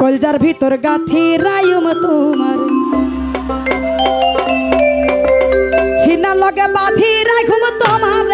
কলজার ভিতর গাথি রায়ুম তোমার। সিনা লগে বাঁধি রাখুম তোমার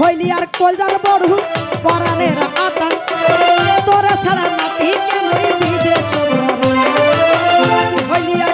হইলি আর কলজার বড়ু পরাণের আতা। তোরা ছাড়া নাতি কেন হইলি আর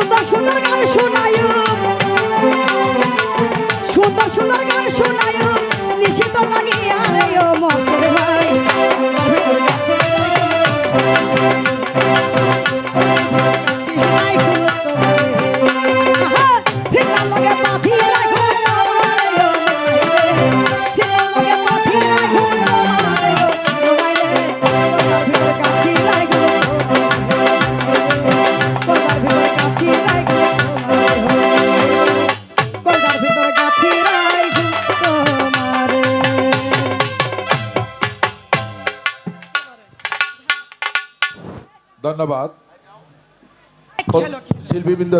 সুন্দর সুন্দর গান শোনায়ু ধন্যবাদ। শিল্পীবৃন্দ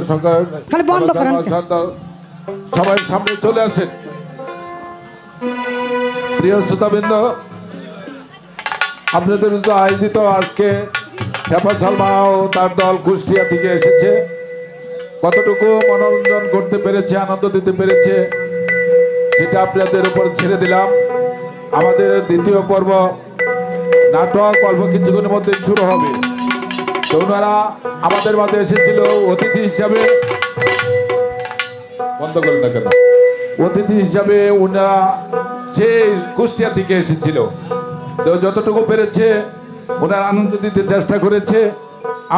সবাই সামনে চলে আসেন। প্রিয় শ্রোতাবৃন্দ আপনাদের তো আয়োজিত আজকে হেফা সালমা ও তার দল কুষ্টিয়া থেকে এসেছে। কতটুকু মনোরঞ্জন করতে পেরেছে আনন্দ দিতে পেরেছে সেটা আপনাদের উপর ছেড়ে দিলাম। আমাদের দ্বিতীয় পর্ব নাটক অল্প কিছুক্ষণের মধ্যে শুরু হবে। তো ওনারা আমাদের মাঝে এসেছিল, অতিথি হিসাবে। বন্ধ করেন না কেন? অতিথি হিসাবে ওনারা সেই কুষ্টিয়া থেকে এসেছিল। তো যতটুকু পেরেছে, ওনারা আনন্দ দিতে চেষ্টা করেছে,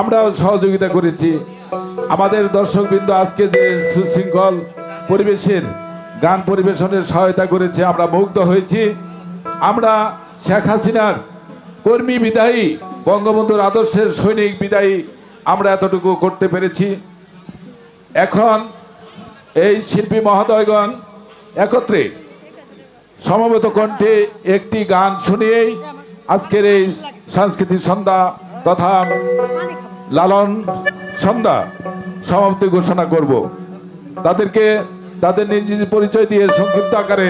আমরাও সহযোগিতা করেছি। আমাদের দর্শকবৃন্দ আজকে যে সুশৃঙ্খল পরিবেশের, গান পরিবেশনের সহায়তা করেছে, আমরা মুগ্ধ হয়েছি। আমরা শেখ হাসিনার কর্মী বিদায়ী বঙ্গবন্ধুর আদর্শের সৈনিক বিদায়ী আমরা এতটুকু করতে পেরেছি। এখন এই শিল্পী মহোদয়গণ একত্রে সমবেত কণ্ঠে একটি গান শুনিয়েই আজকের এই সাংস্কৃতিক সন্ধ্যা তথা লালন সন্ধ্যা সমাপ্তি ঘোষণা করব। তাদেরকে, তাদের নিজ নিজ পরিচয় দিয়ে সংক্ষিপ্ত আকারে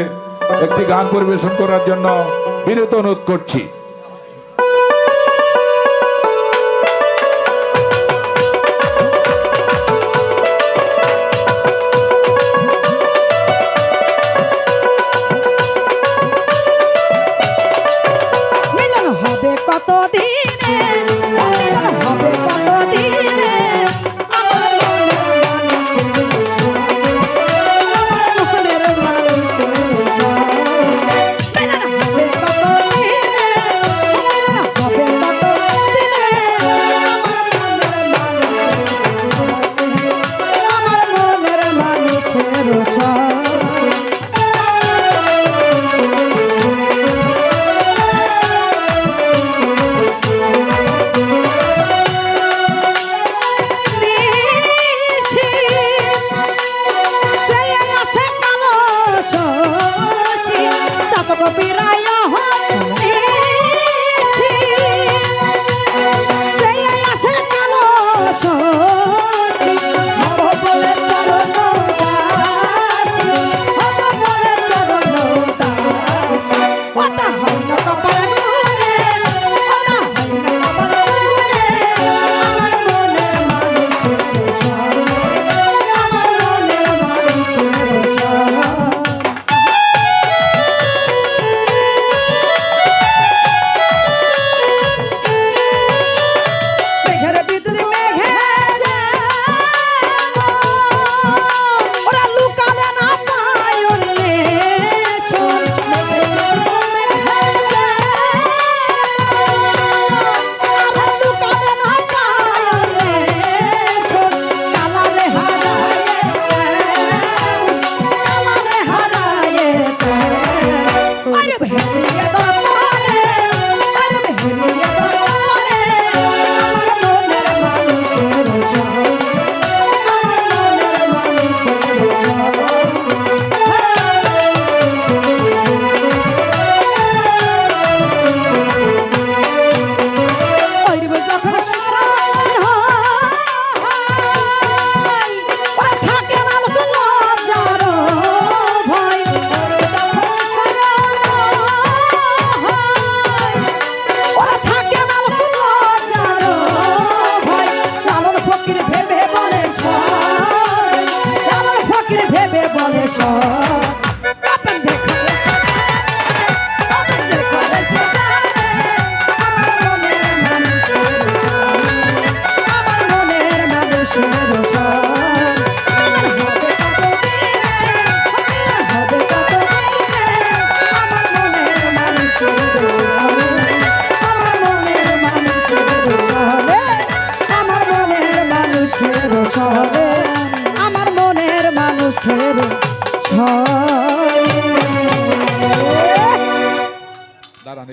একটি গান পরিবেশন করার জন্য বিরত অনুরোধ করছি।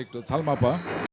একটু সালমাপা